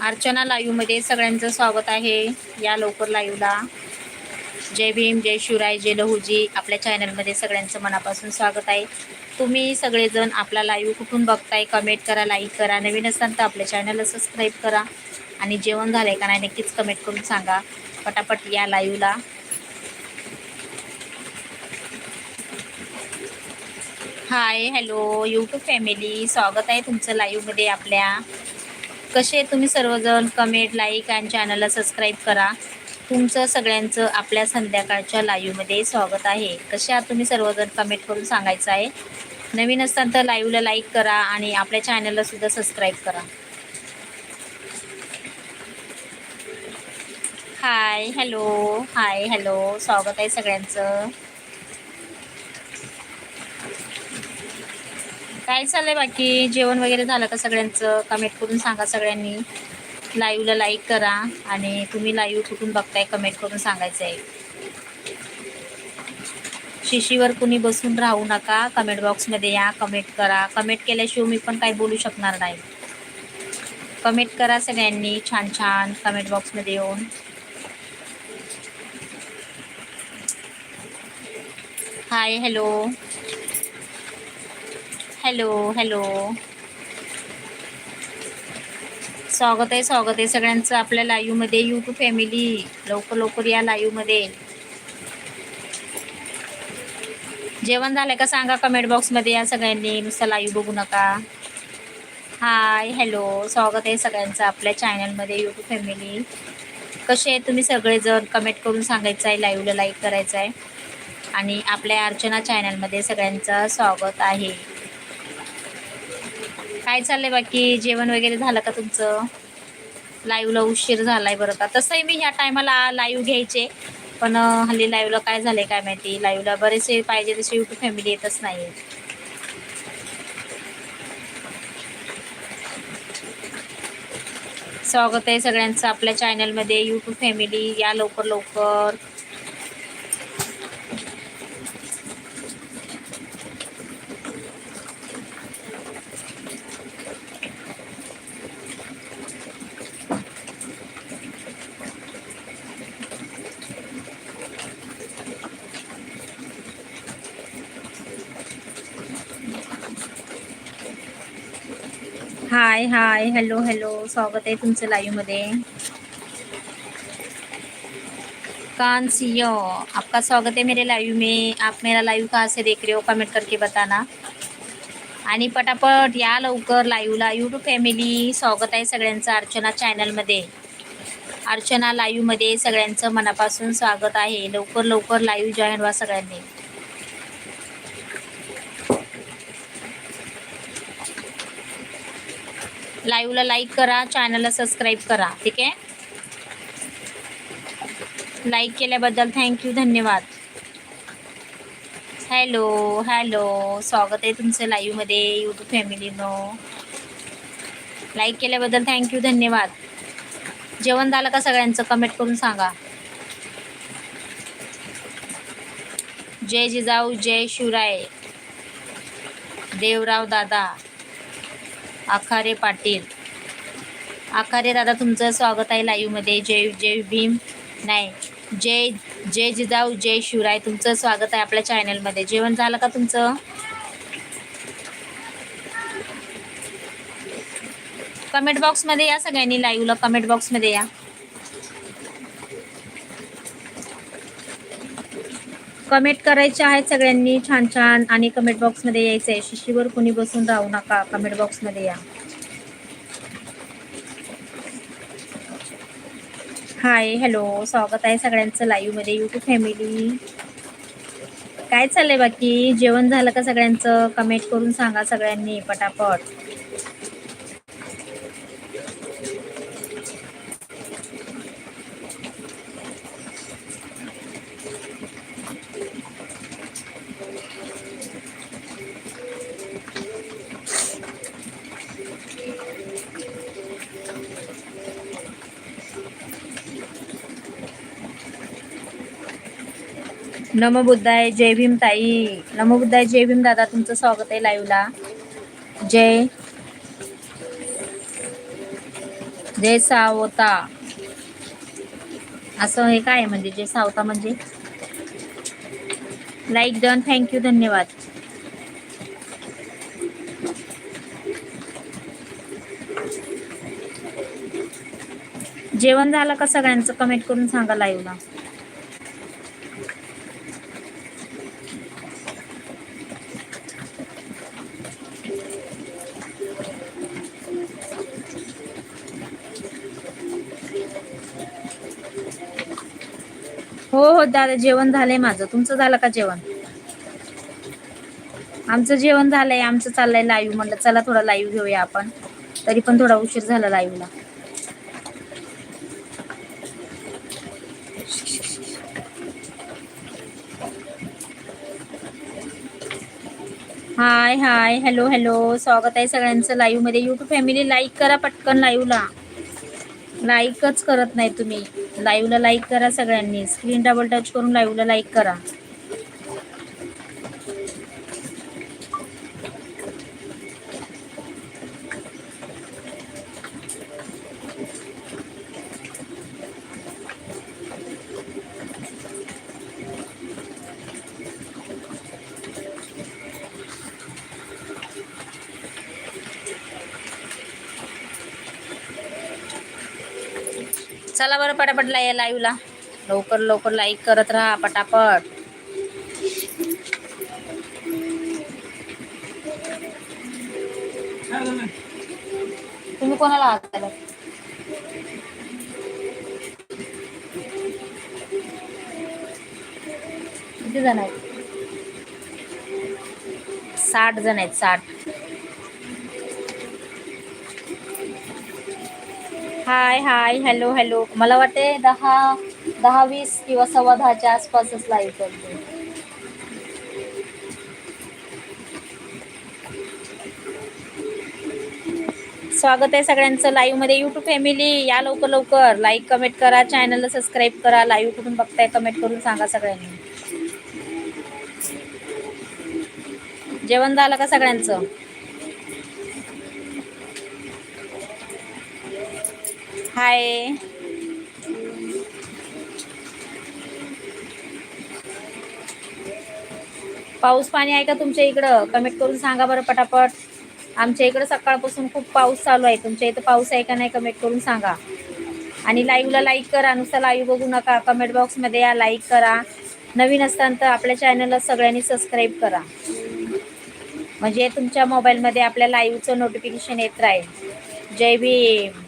अर्चना लाईव्हमध्ये सगळ्यांचं स्वागत आहे या लवकर लाईव्हला. जय भीम जय शिवराय जय लहूजी. आपल्या चॅनलमध्ये सगळ्यांचं मनापासून स्वागत आहे. तुम्ही सगळेजण आपला लाईव्ह कुठून बघताय कमेंट करा लाईक करा. नवीन असाल तर आपल्या चॅनलला सबस्क्राईब करा. आणि जेवण झालं आहे का नाही नक्कीच कमेंट करून सांगा. पटापट या लाईव्हला हाय हॅलो यूट्यूब फॅमिली स्वागत आहे तुमचं लाईव्हमध्ये आपल्या. कसे तुम्ही सर्वजण कमेंट लाईक आणि चॅनलला सबस्क्राईब करा. तुमचं सगळ्यांचं आपल्या संध्याकाळच्या लाईव्हमध्ये स्वागत आहे. कसे आहात तुम्ही सर्वजण कमेंट करून सांगायचं आहे. नवीन असताना तर लाईव्हला लाईक करा आणि आपल्या चॅनलला सुद्धा सबस्क्राईब करा. हाय हॅलो हाय हॅलो स्वागत आहे सगळ्यांचं. काय चाललंय बाकी? जेवण वगैरे झालं का सगळ्यांचं? कमेंट करून सांगा सगळ्यांनी. लाईव्हला लाईक करा आणि तुम्ही लाईव्ह कुठून बघताय कमेंट करून सांगायचं आहे शिशीवर कुणी बसून राहू नका. कमेंट बॉक्समध्ये या कमेंट करा. कमेंट केल्याशिवाय मी पण काही बोलू शकणार नाही. कमेंट करा सगळ्यांनी. छान छान कमेंट बॉक्समध्ये येऊन. Hi hello hello hello. स्वागत आहे स्वागत आहे सगळ्यांचं आपल्या लाईव्हमध्ये यूट्यूब फॅमिली लवकर लवकर या लाईव्हमध्ये जेवण झालं का सांगा कमेंट बॉक्समध्ये या सगळ्यांनी. नुसतं लाईव्ह बघू नका. हाय हॅलो स्वागत आहे सगळ्यांचं आपल्या चॅनलमध्ये यूट्यूब फॅमिली कसे आहे तुम्ही सगळेजण? कमेंट करून सांगायचं आहे लाईव्हला लाईक करायचं आहे आणि आपल्या अर्चना चॅनलमध्ये सगळ्यांचं स्वागत आहे. काय चाललंय बाकी? जेवण वगैरे झालं का तुमचं? लाईव्हला उशीर झालाय बरं का? तसंही मी ह्या टायमाला लाईव्ह घ्यायचे. पण हल्ली लाईव्हला काय झालंय काय माहिती? लाईव्हला बरेचसे पाहिजे तसे यूट्यूब फॅमिली येतच नाही स्वागत आहे सगळ्यांचं आपल्या चॅनलमध्ये यूट्यूब फॅमिली या लवकर लवकर. हाय हाय हॅलो हॅलो स्वागत आहे तुमचं लाईव्हमध्ये कान सिंह आपका स्वागत है मेरे लाइव में आप मेरा लाइव कहाँ से देख रहे हो? कमेंट करके बताना. आणि पटापट या लवकर लाईव्हला यूट्यूब फॅमिली स्वागत आहे सगळ्यांचं अर्चना चॅनलमध्ये अर्चना लाईव्हमध्ये सगळ्यांचं मनापासून स्वागत आहे. लवकर लवकर लाईव्ह जॉईन व्हा सगळ्यांनी. लाईव्हला लाईक करा चॅनलला सबस्क्राईब करा ठीक आहे? लाईक केल्याबद्दल थँक्यू धन्यवाद. हॅलो हॅलो स्वागत आहे तुमचं लाईव्हमध्ये यूट्यूब फॅमिलीनो लाईक केल्याबद्दल थँक्यू धन्यवाद. जेवण झालं का सगळ्यांचं? कमेंट करून सांगा. जय जिजाऊ जय शिवराय. देवराव दादा. आखारे पाटील. आखारे दादा तुमचं स्वागत आहे लाईव्हमध्ये जय जय भीम. नाही जय जय जिजाऊ जय शिवराय तुमचं स्वागत आहे आपल्या चॅनलमध्ये जेवण झालं का तुमचं? कमेंट बॉक्समध्ये या सगळ्यांनी लाईव्हला कमेंट बॉक्समध्ये या. कमेंट करायचे आहेत सगळ्यांनी छान छान आणि कमेंट बॉक्समध्ये यायचं आहे शिशीवर कुणी बसून राहू नका. कमेंट बॉक्समध्ये या. हाय हॅलो स्वागत आहे सगळ्यांचं लाईव्हमध्ये यूट्यूब फॅमिली काय चाललंय बाकी? जेवण झालं का सगळ्यांचं? कमेंट करून सांगा सगळ्यांनी पटापट. नमो बुद्धाय जय भीम ताई. नमो बुद्धाय जय भीम दादा तुमचं स्वागत आहे लाईव्हला जय. जय सावता. असं हे काय आहे म्हणजे जय सावता म्हणजे? लाईक डन थँक्यू धन्यवाद. जेवण झालं का सगळ्यांचं? कमेंट करून सांगा लाईव्हला हो हो दादा जेवण झालंय माझं. तुमचं झालं का जेवण? आमचं जेवण झालंय आमचं चाललंय लाईव्ह म्हटलं चला थोडा लाईव्ह घेऊया आपण. तरी पण थोडा उशीर झाला लाईव्हला हाय हाय हॅलो हॅलो स्वागत आहे सगळ्यांचं लाईव्हमध्ये. युट्यूब फॅमिली लाईक करा पटकन लाईव्हला लाईकच करत नाही तुम्ही. लाईव्हला लाईक करा सगळ्यांनी. स्क्रीन डबल टच करून लाईव्हला लाईक करा. पटापटला या लाईव्हला लवकर लवकर लाईक करत राहा पटापट. तुम्ही कोणाला आहात किती जण आहेत? साठ जण आहेत साठ. हाय हाय हॅलो हॅलो मला वाटते दहा दहा वीस किंवा सव्वा दहाच्या आसपासच लाईव्ह करते स्वागत आहे सगळ्यांचं लाईव्हमध्ये. युट्यूब फॅमिली या लवकर लवकर. लाईक कमेंट करा चॅनलला सबस्क्राईब करा. लाईव्ह कुठून बघताय कमेंट करून सांगा सगळ्यांनी. जेवण झालं का सगळ्यांचं? हाय. पाऊस पाणी आहे का तुमच्या इकडं? कमेंट करून सांगा बरं पटापट. आमच्या इकडं सकाळपासून खूप पाऊस चालू आहे. तुमच्या इथं पाऊस आहे का नाही कमेंट करून सांगा. आणि लाईव्हला लाईक करा. नुसतं लाईव्ह बघू नका. कमेंट बॉक्समध्ये या लाईक करा. नवीन असताना तर आपल्या चॅनलला सगळ्यांनी सबस्क्राईब करा. म्हणजे तुमच्या मोबाईलमध्ये आपल्या लाईव्हचं नोटिफिकेशन येत राहील. जय भीम.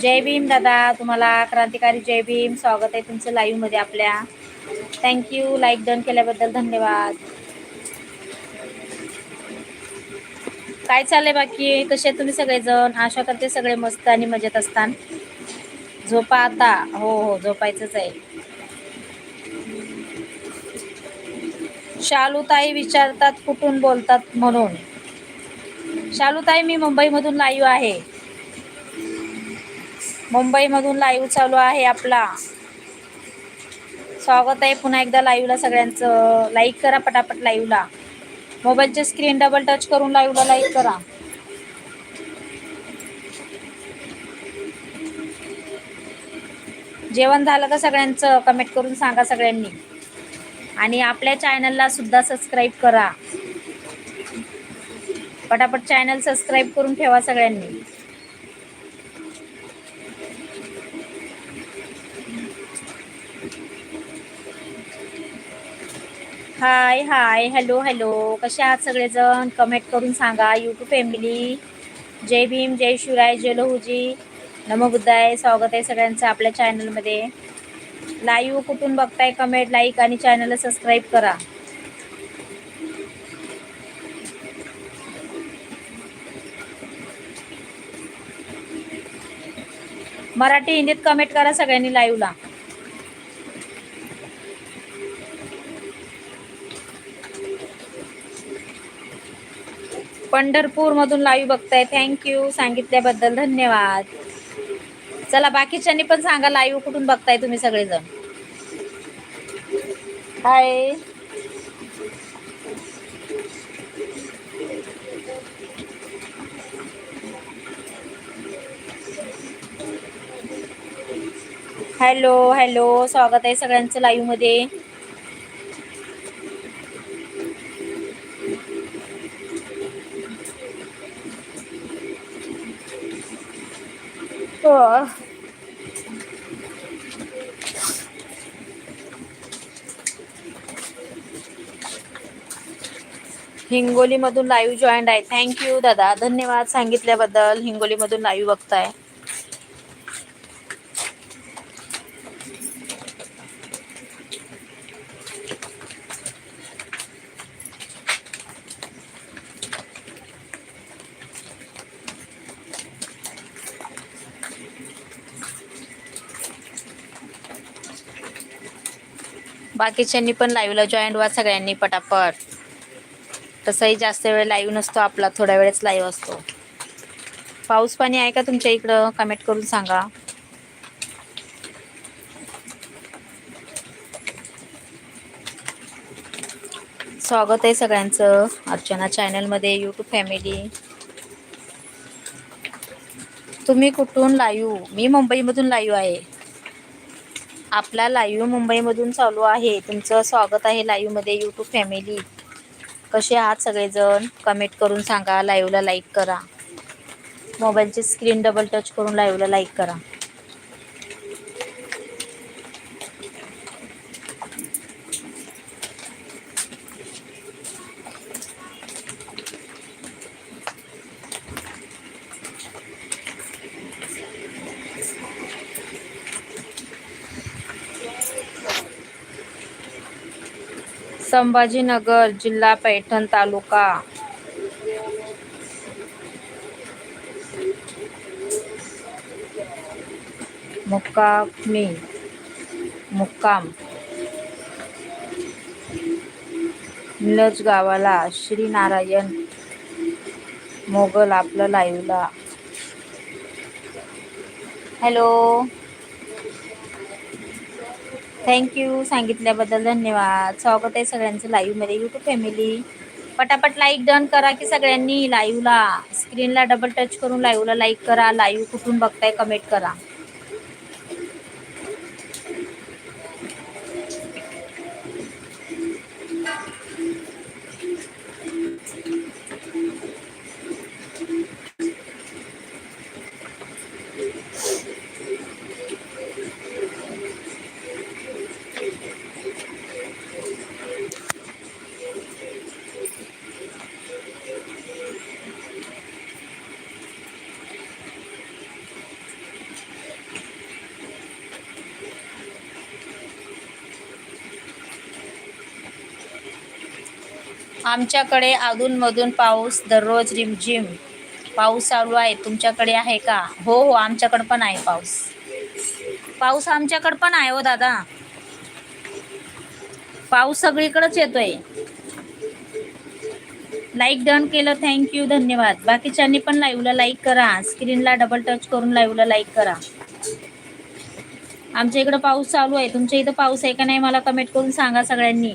जय भीम दादा तुम्हाला क्रांतिकारी जय भीम. स्वागत आहे तुमचं लाईव्हमध्ये आपल्या. थँक्यू लाईक डन केल्याबद्दल धन्यवाद. काय चाललंय बाकी? कसे तुम्ही सगळेजण? आशा करते सगळे मस्त आणि मजेत असतान. झोपा आता. हो हो झोपायचंच आहे. शालूताई विचारतात कुठून बोलतात म्हणून. शालूताई मी मुंबईमधून लाईव्ह आहे. मुंबईमधून लाईव्ह चालू आहे आपला. स्वागत आहे पुन्हा एकदा लाईव्हला सगळ्यांचं. लाईक करा पटापट लाईव्हला मोबाईलचे स्क्रीन डबल टच करून लाईव्हला लाईक करा. जेवण झालं का सगळ्यांचं? कमेंट करून सांगा सगळ्यांनी. आणि आपल्या चॅनलला सुद्धा सबस्क्राईब करा. पटापट चॅनल सबस्क्राईब करून ठेवा सगळ्यांनी. हाय हाय हॅलो हॅलो कसे आहात सगळेजण? कमेंट करून सांगा. यूट्यूब फॅमिली जय भीम जय शिवराय जय लहूजी. नमो बुद्धाय. स्वागत आहे सगळ्यांचं आपल्या चॅनलमध्ये लाईव्ह कुठून बघताय कमेंट लाईक आणि चॅनलला सबस्क्राईब करा. मराठी हिंदीत कमेंट करा सगळ्यांनी लाईव्हला पंढरपूर मधून लाईव्ह बघताय थँक्यू सांगितल्याबद्दल धन्यवाद. चला बाकीच्यांनी पण सांगा लाईव्ह कुठून बघताय तुम्ही सगळेजण. हाय हॅलो हॅलो स्वागत आहे सगळ्यांचं लाईव्ह मध्ये हिंगोलीमधून लाईव्ह जॉईंट आहे. थँक्यू दादा. धन्यवाद सांगितल्याबद्दल. हिंगोलीमधून लाईव्ह बघताय. बाकीच्यांनी पण लाईव्हला जॉईंट व्हा सगळ्यांनी पटापट. तसंही जास्त वेळ लाईव्ह नसतो आपला थोड्या वेळेस लाईव्ह असतो. पाऊस पाणी आहे का तुमच्या इकडं? कमेंट करून सांगा. स्वागत आहे सगळ्यांचं. अर्चना चॅनलमध्ये यूट्यूब फॅमिली तुम्ही कुठून लाईव्ह मी मुंबईमधून लाईव्ह आहे. आपला लाईव्ह मुंबईमधून चालू आहे. तुमचं स्वागत आहे लाईव्हमध्ये यूट्यूब फॅमिली कसे आहात सगळेजण? कमेंट करून सांगा लाईव्हला लाईक करा. मोबाईलची स्क्रीन डबल टच करून लाईव्हला लाईक करा. संभाजीनगर जिल्हा पैठण तालुका. मुक्कामी. मुक्काम. मिलज गावाला श्री नारायण मोगल आपलं लाईवला हॅलो थँक्यू सांगितल्याबद्दल धन्यवाद. स्वागत आहे सगळ्यांचं लाईव्हमध्ये यूट्यूब फॅमिली पटापट लाईक डन करा की सगळ्यांनी लाईव्हला स्क्रीनला डबल टच करून लाईव्हला लाईक करा. लाईव्ह कुठून बघताय कमेंट करा. आमच्याकडे अधूनमधून पाऊस दररोज रिमझिम पाऊस चालू आहे. तुमच्याकडे आहे का? हो हो आमच्याकडं पण आहे पाऊस. पाऊस आमच्याकडं पण आहे हो दादा. पाऊस सगळीकडेच येतोय. लाईक डन केलं. थँक्यू धन्यवाद. बाकीच्यांनी पण लाईव्हला लाईक करा. स्क्रीनला डबल टच करून लाईव्हला लाईक करा. आमच्या इकडं पाऊस चालू आहे. तुमच्या इथं पाऊस आहे का नाही मला कमेंट करून सांगा सगळ्यांनी.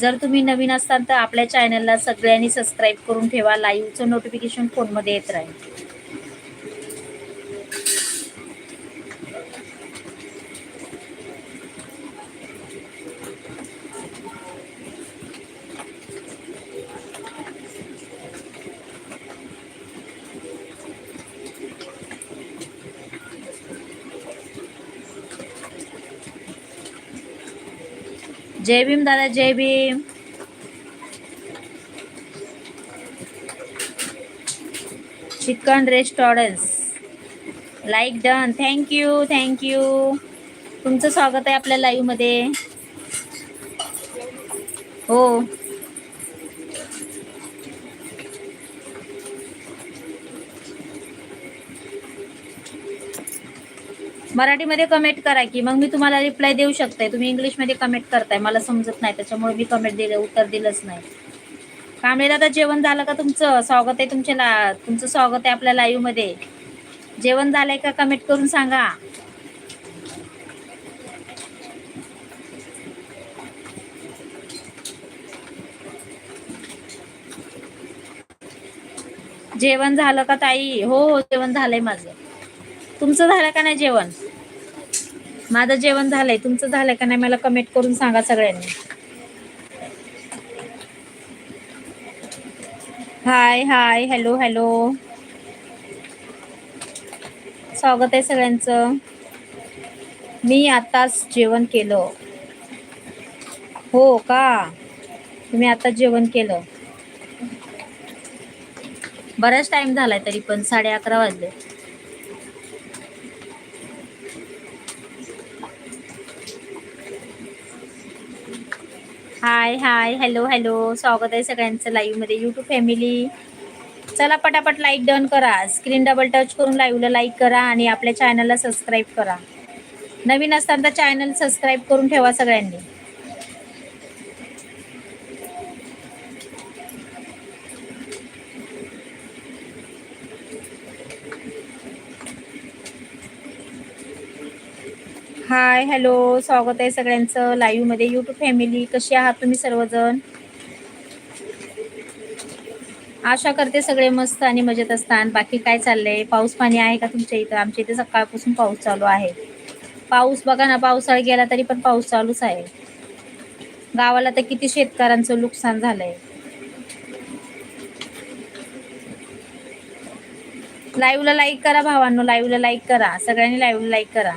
जर तुम्ही नवीन असाल तर आपल्या चॅनलला सगळ्यांनी सबस्क्राईब करून ठेवा. लाईव्हचं नोटिफिकेशन फोनमध्ये येत राहील. जय भीम दादा जय Bhim. Chicken restaurants. Like done thank you thank you तुमचं स्वागत आहे आपल्या लाईव्हमध्ये हो. मराठीमध्ये कमेंट करा की मग मी तुम्हाला रिप्लाय देऊ शकते. तुम्ही इंग्लिशमध्ये कमेंट करताय. मला समजत नाही त्याच्यामुळे मी कमेंट दिलं उत्तर दिलंच नाही. कांबळे दादा जेवण झालं का तुमचं? स्वागत आहे तुमच्या ला तुमचं स्वागत आहे आपल्या लाईव्हमध्ये जेवण झालंय का कमेंट करून सांगा. जेवण झालं का ताई? हो हो जेवण झालंय माझं. तुमचं झालं का नाही जेवण? माझं जेवण झालंय. तुमचं झालंय का नाही मला कमेंट करून सांगा सगळ्यांनी. हाय हाय हॅलो हॅलो स्वागत आहे सगळ्यांचं. मी आताच जेवण केलं. हो का? तुम्ही आता जेवण केलं. बराच टाइम झालाय तरी पण साडे अकरा वाजले. हाय हाय. हॅलो हॅलो स्वागत आहे सगळ्यांचं लाईव्हमध्ये युट्यूब फॅमिली चला पटापट लाईक डन करा. स्क्रीन डबल टच करून लाईव्हला लाईक करा आणि आपल्या चॅनलला सबस्क्राईब करा. नवीन असताना चॅनल सबस्क्राईब करून ठेवा सगळ्यांनी. हाय हॅलो स्वागत आहे सगळ्यांचं लाईव्हमध्ये यूट्यूब युट्यूब फॅमिली कशी आहात तुम्ही सर्वजण? आशा करते सगळे मस्त आणि मजेत असतात बाकी काय चाललंय? पाऊस पाणी आहे का तुमच्या इथं? आमच्या इथे सकाळपासून पाऊस चालू आहे. पाऊस बघा ना पावसाळा गेला तरी पण पाऊस चालूच आहे. गावाला तर किती शेतकऱ्यांचं नुकसान झालंय. लाईव्हला लाईक करा भावांनो. लाईव्हला लाईक करा. सगळ्यांनी लाईव्हला लाईक करा.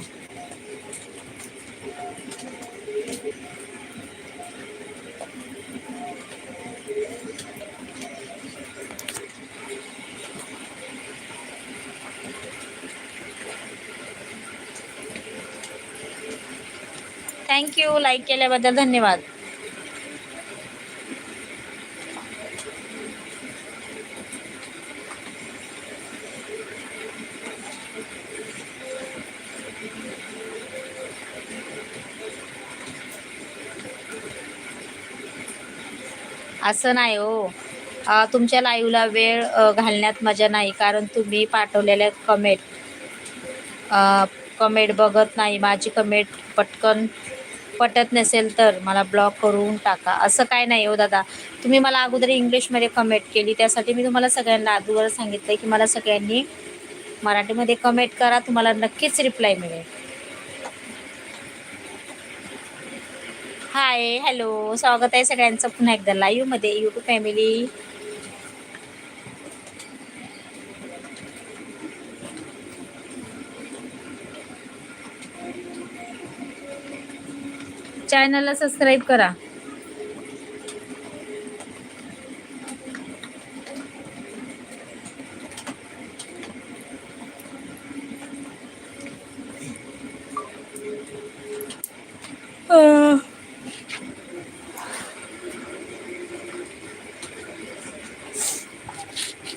थँक्यू लाईक केल्याबद्दल धन्यवाद. असं नाही हो. तुमच्या लाईव्हला वेळ घालण्यात मजा नाही कारण तुम्ही पाठवलेल्या कमेंट कमेंट बघत नाही. माझी कमेंट पटकन पटत नसेल तर मला ब्लॉक करून टाका. असं काय नाही हो दादा. तुम्ही मला अगोदर इंग्लिशमध्ये कमेंट केली. त्यासाठी मी तुम्हाला सगळ्यांना अगोदर सांगितलं की मला सगळ्यांनी मराठीमध्ये कमेंट करा. तुम्हाला नक्कीच रिप्लाय मिळेल. हाय हॅलो स्वागत आहे सगळ्यांचं पुन्हा एकदा लाईव्हमध्ये यूट्यूब फॅमिली चॅनलला सबस्क्राईब करा.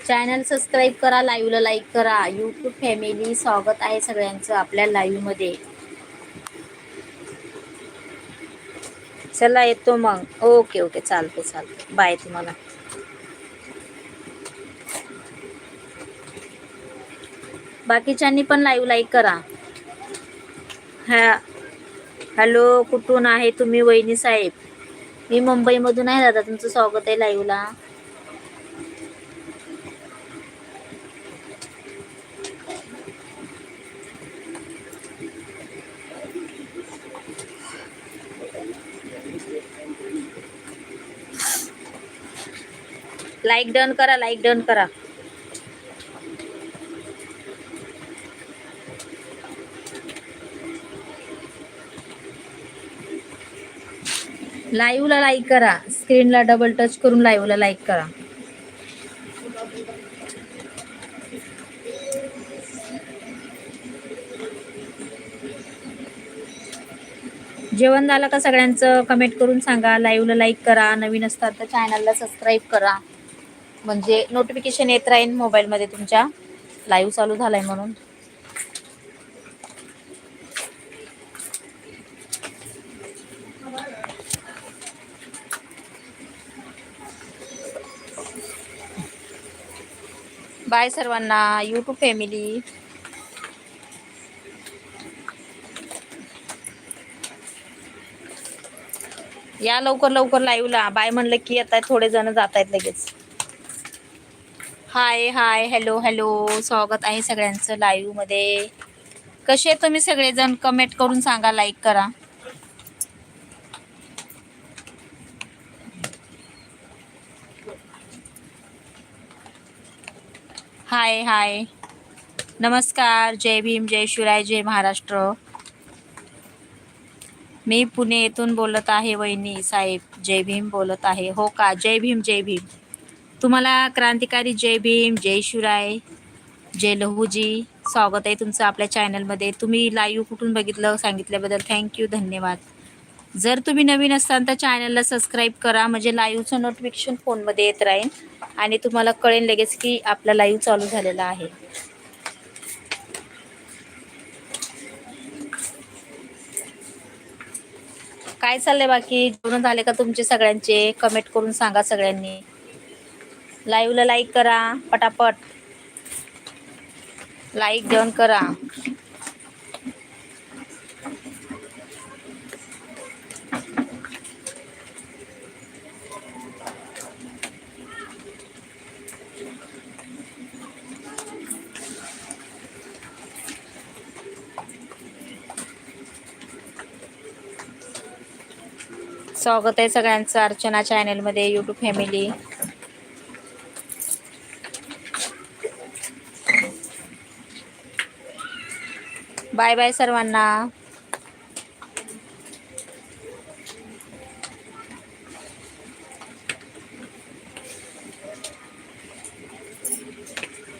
चॅनल सबस्क्राईब करा लाईव्हला लाईक करा. यूट्यूब फॅमिली स्वागत आहे सगळ्यांचं आपल्या लाईव्हमध्ये चला येतो मग. Okay okay. चालते चालते बाय तुम्हाला. बाकीच्यांनी पण लाईव्ह लाईक करा. हा. हॅलो कुठून आहे तुम्ही वहिनी साहेब? मी मुंबईमधून आहे दादा. तुमचं स्वागत आहे लाईव्हला लाईक डन करा लाईक डन करा. लाईव्हला लाईक करा. स्क्रीनला डबल टच करून लाईव्हला लाईक करा. जेवण झालं का सगळ्यांचं? कमेंट करून सांगा. लाईव्हला लाईक करा. नवीन असतात तर चॅनलला सबस्क्राईब करा. म्हणजे नोटिफिकेशन येत राहील मोबाईलमध्ये तुमच्या. लाईव्ह चालू झालाय म्हणून. बाय सर्वांना. यूट्यूब फॅमिली या लवकर लवकर लाईव्हला बाय म्हणलं की आता थोडे जण जात आहेत लगेच. हाय हाय हॅलो हॅलो स्वागत आहे सगळ्यांचं लाईव्हमध्ये कसे तुम्ही सगळेजण? कमेंट करून सांगा लाईक करा. हाय हाय नमस्कार. जय भीम जय शिवराय जय महाराष्ट्र. मी पुणे येथून बोलत आहे वहिनी साहेब. जय भीम बोलत आहे. हो का? जय भीम जय भीम. तुम्हाला क्रांतिकारी जय भीम जय शिवराय जय लहूजी स्वागत आहे तुमचं आपल्या चॅनलमध्ये तुम्ही लाईव्ह कुठून बघितलं सांगितल्याबद्दल थँक्यू धन्यवाद. जर तुम्ही नवीन असाल तर चॅनलला सबस्क्राईब करा म्हणजे लाईव्हचं नोटिफिकेशन फोनमध्ये येत राहील आणि तुम्हाला कळेल लगेच की आपला लाईव्ह चालू झालेला आहे. काय चाललंय बाकी? जेवण झाले का तुमचे सगळ्यांचे? कमेंट करून सांगा सगळ्यांनी. लाईव्हला लाईक करा पटापट. लाईक देऊन करा. स्वागत आहे सगळ्यांचं अर्चना चॅनलमध्ये यूट्यूब फॅमिली बाय बाय सर्वांना.